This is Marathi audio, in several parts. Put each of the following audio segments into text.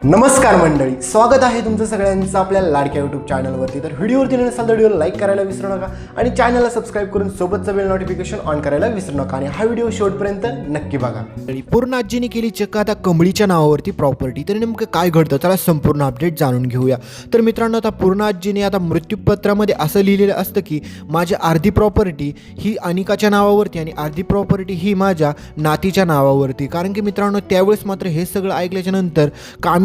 नमस्कार मंडळी स्वागत आहे तुमचं सगळ्यांचं आपल्या लाडक्या यूट्यूब चॅनलवरती तर व्हिडिओवरती नसाल तर व्हिडिओ लाईक करायला विसरू नका आणि चॅनलला सबस्क्राईब करून सोबतचं बेल नोटिफिकेशन ऑन करायला विसरू नका. आणि हा व्हिडिओ शेवटपर्यंत नक्की बघा. पूर्ण आजीने केली चक्क आता कमळीच्या नावावरती प्रॉपर्टी तर नेमकं काय घडतं? त्याला संपूर्ण अपडेट जाणून घेऊया. तर मित्रांनो आता पूर्ण आजीने आता मृत्यूपत्रामध्ये असं लिहिलेलं असतं की माझी अर्धी प्रॉपर्टी ही अनिकाच्या नावावरती आणि अर्धी प्रॉपर्टी ही माझ्या नातीच्या नावावरती. कारण की मित्रांनो त्यावेळेस मात्र हे सगळं ऐकल्याच्या नंतर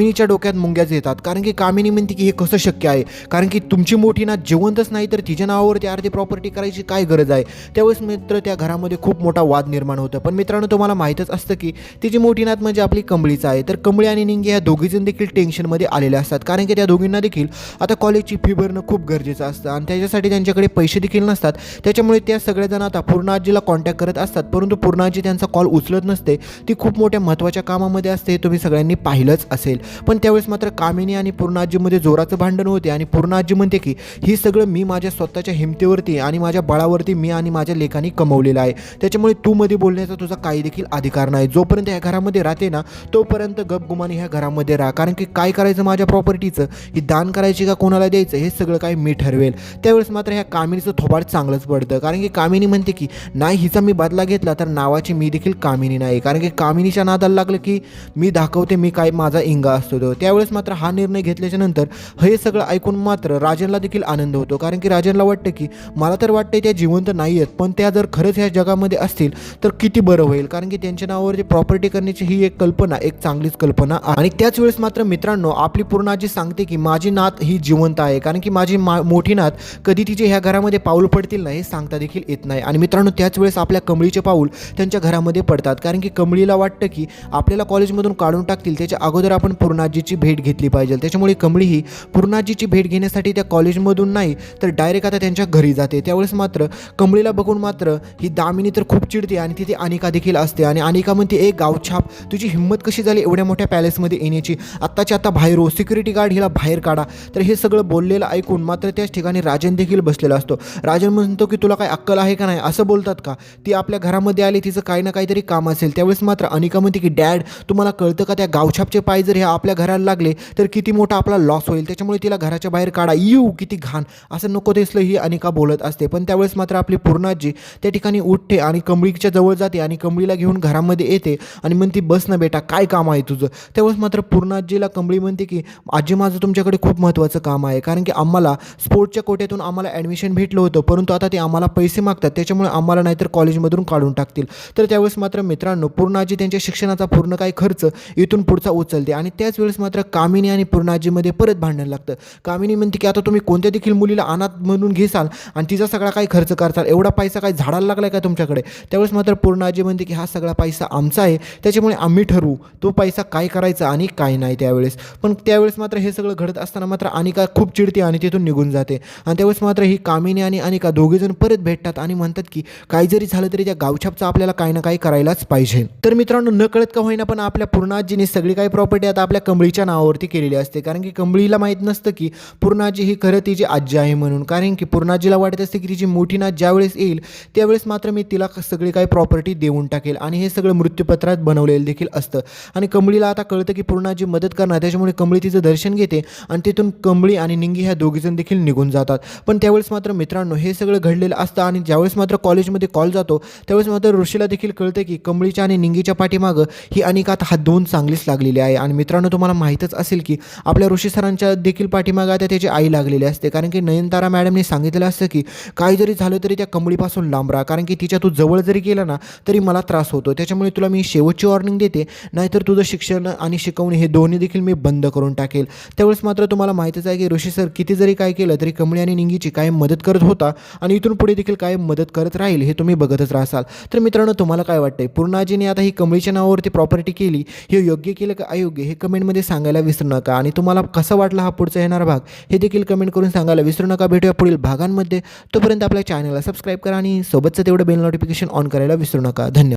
कामिनीच्या डोक्यात मुंग्याच येतात. कारण की कामिनी म्हणते की हे कसं शक्य आहे? कारण की तुमची मोठी ना जिवंतच नाही तर तिच्या नावावरती अर्धी प्रॉपर्टी करायची काय गरज आहे? त्यावेळेस मित्र त्या घरामध्ये खूप मोठा वाद निर्माण होतं. पण मित्रांनो तुम्हाला माहीतच असतं की तिची मोठी नात म्हणजे आपली कंबळीचा आहे. तर कंबळी आणि निंगे ह्या दोघीजण देखील टेन्शनमध्ये आलेले असतात. कारण की त्या दोघींना देखील आता कॉलेजची फी भरणं खूप गरजेचं असतं. आणि त्याच्यासाठी त्यांच्याकडे पैसे देखील नसतात. त्याच्यामुळे त्या सगळेजण आता पूर्णाजीला कॉन्टॅक्ट करत असतात. परंतु पूर्ण आजी त्यांचा कॉल उचलत नसते. ती खूप मोठ्या महत्त्वाच्या कामामध्ये असते हे तुम्ही सगळ्यांनी पाहिलंच असेल. पण त्यावेळेस मात्र कामिनी आणि पूर्णाजीमध्ये जोराचं भांडण होते आणि पूर्णाजी म्हणते की ही सगळं मी माझ्या स्वतःच्या हिमतीवरती आणि माझ्या बळावरती मी आणि माझ्या लेखाने कमवलेलं आहे. त्याच्यामुळे तू मध्ये बोलण्याचा तुझा काही देखील अधिकार नाही. जोपर्यंत ह्या घरामध्ये राहते ना तोपर्यंत गपगुमाने ह्या घरामध्ये राहा. कारण की काय करायचं माझ्या प्रॉपर्टीचं ही दान करायची का कोणाला द्यायचं? हे सगळं काय मी ठरवेल. त्यावेळेस मात्र ह्या कामिनीचं थोबाड चांगलंच पडतं. कारण की कामिनी म्हणते की नाही हिचा मी बदला घेतला तर नावाची मी देखील कामिनी नाही. कारण की कामिनीच्या नादाला लागलं की मी दाखवते मी काय माझा इंगा असतो. तो त्यावेळेस मात्र हा निर्णय घेतल्याच्या नंतर हे सगळं ऐकून मात्र राजनला देखील आनंद होतो. कारण की राजनला वाटतं की मला तर वाटतं त्या जिवंत नाही आहेत पण त्या जर खरंच ह्या जगामध्ये असतील तर किती बरं होईल? कारण की त्यांच्या नावावरती प्रॉपर्टी करण्याची ही एक कल्पना एक चांगलीच कल्पना आणि त्याच वेळेस मात्र मित्रांनो आपली पूर्ण आजी सांगते की माझी नात ही जिवंत आहे. कारण की माझी मा मोठी नात कधी तिचे ह्या घरामध्ये पाऊल पडतील ना हे सांगता देखील येत नाही. आणि मित्रांनो त्याच वेळेस आपल्या कमळीचे पाऊल त्यांच्या घरामध्ये पडतात. कारण की कमळीला वाटतं की आपल्याला कॉलेजमधून काढून टाकतील त्याच्या अगोदर आपण पूर्णाजीची भेट घेतली पाहिजे. त्याच्यामुळे कमळी ही पूर्णाजीची भेट घेण्यासाठी त्या कॉलेजमधून नाही तर डायरेक्ट आता त्यांच्या घरी जाते. त्यावेळेस मात्र कमळीला बघून मात्र ही दामिनी तर खूप चिडते आणि तिथे अनिका देखील असते. आणि अनिका म्हणते एक गावछाप तुझी हिंमत कशी झाली एवढ्या मोठ्या पॅलेसमध्ये येण्याची? आत्ताची आता बाहेर हो सिक्युरिटी गार्ड हिला बाहेर काढा. तर हे सगळं बोललेलं ऐकून मात्र त्याच ठिकाणी राजन देखील बसलेला असतो. राजन म्हणतो की तुला काय अक्कल आहे का नाही? असं बोलतात का? ती आपल्या घरामध्ये आली तिचं काही ना काहीतरी काम असेल. त्यावेळेस मात्र अनिका म्हणते की डॅड तुम्हाला कळतं का त्या गावछापचे पाय जर ह्या आपल्या घराला लागले तर किती मोठा आपला लॉस होईल. त्याच्यामुळे तिला घराच्या बाहेर काढा. येऊ किती घाण. असं नको दिसलं ही अनिका बोलत असते. पण त्यावेळेस मात्र आपली पूर्णाजी त्या ठिकाणी उठते आणि कंबळीच्या जवळ जाते आणि कंबळीला घेऊन घरामध्ये येते आणि म्हणते बस ना बेटा काय काम आहे तुझं? त्यावेळेस मात्र पूर्णाजीला कंबळी म्हणते की आजी माझं तुमच्याकडे खूप महत्त्वाचं काम आहे. कारण की आम्हाला स्पोर्टच्या कोट्यातून आम्हाला ॲडमिशन भेटलं होतं परंतु आता ते आम्हाला पैसे मागतात. त्याच्यामुळे आम्हाला नाहीतर कॉलेजमधून काढून टाकतील. तर त्यावेळेस मात्र मित्रांनो पूर्णाजी त्यांच्या शिक्षणाचा पूर्ण काही खर्च इथून पुढचा उचलते आणि त्याच वेळेस मात्र कामिनी आणि पूर्णाजीमध्ये परत भांडण लागतं. कामिनी म्हणते की आता तुम्ही कोणत्या देखील मुलीला अनाथ म्हणून घेसाल आणि तिचा सगळा काही खर्च करताल एवढा पैसा काय झाडाला लागला का तुमच्याकडे? त्यावेळेस मात्र पूर्णाजी म्हणते की हा सगळा पैसा आमचा आहे. त्याच्यामुळे आम्ही ठरवू. तो पैसा काय करायचा आणि काय नाही त्यावेळेस. पण त्यावेळेस मात्र हे सगळं घडत असताना मात्र अनिका खूप चिडते आणि तिथून निघून जाते. आणि त्यावेळेस मात्र ही कामिनी आणि अनिका दोघेजण परत भेटतात आणि म्हणतात की काही जरी झालं तरी त्या गावछापचं आपल्याला काही ना काही करायलाच पाहिजे. तर मित्रांनो न कळत का होईना पण आपल्या पूर्णाजीने सगळी काही प्रॉपर्टी आता आपल्या कमळीच्या नावावरती केलेली असते. कारण की कंबळीला माहीत नसतं की पूर्णाजी ही खरं तिची आजी आहे म्हणून. कारण की पूर्णाजीला वाटत असते की तिची मोठी नात ज्यावेळेस येईल त्यावेळेस मात्र मी तिला सगळी काही प्रॉपर्टी देऊन टाकेल. आणि हे सगळं मृत्यूपत्रात बनवलेलं देखील असतं. आणि कंबळीला आता कळतं की पूर्णाजी मदत करणार त्याच्यामुळे कंबळी तिचं दर्शन घेते आणि तिथून कंबळी आणि निंगी ह्या दोघीजण देखील निघून जातात. पण त्यावेळेस मात्र मित्रांनो हे सगळं घडलेलं असतं आणि ज्यावेळेस मात्र कॉलेजमध्ये कॉल जातो त्यावेळेस मात्र ऋषीला देखील कळतं की कंबळीच्या आणि निंगीच्या पाठीमागं ही अनिका आता हात दोन चांगलीच लागलेली आहे. आणि मित्रांनो तुम्हाला माहीतच असेल की आपल्या ऋषी सरांच्या देखील पाठीमागं आता त्याची आई लागलेली असते. कारण की नयनतारा मॅडमने सांगितलेलं असतं की काही जरी झालं तरी त्या कंबळीपासून लांब राहा. कारण की तिच्या तू जवळ जरी गेला ना तरी मला त्रास होतो त्याच्यामुळे तुला मी शेवटची वॉर्निंग देते. नाहीतर तुझं शिक्षण आणि शिकवणे हे दोन्ही देखील मी बंद करून टाकेल. त्यावेळेस मात्र तुम्हाला माहीतच आहे की ऋषी सर किती जरी काय केलं तरी कमळी आणि निंगीची कायम मदत करत होता आणि इथून पुढे देखील कायम मदत करत राहील हे तुम्ही बघतच राहसाल तर मित्रांनो तुम्हाला काय वाटतंय? पूर्णाजीने आता ही कमळीच्या नावावरती प्रॉपर्टी केली. हे योग्य केलं का अयोग्य? हे कमेंटमध्ये सांगायला विसरू नका. आणि तुम्हाला कसं वाटला हा पुढचा येणारा भाग हे देखील कमेंट करून सांगायला विसरू नका. भेटूया पुढील भागांमध्ये. तोपर्यंत आपल्या चॅनलला सबस्क्राईब करा आणि सोबतचं तेवढं बेल नोटिफिकेशन ऑन करायला विसरू नका. धन्यवाद.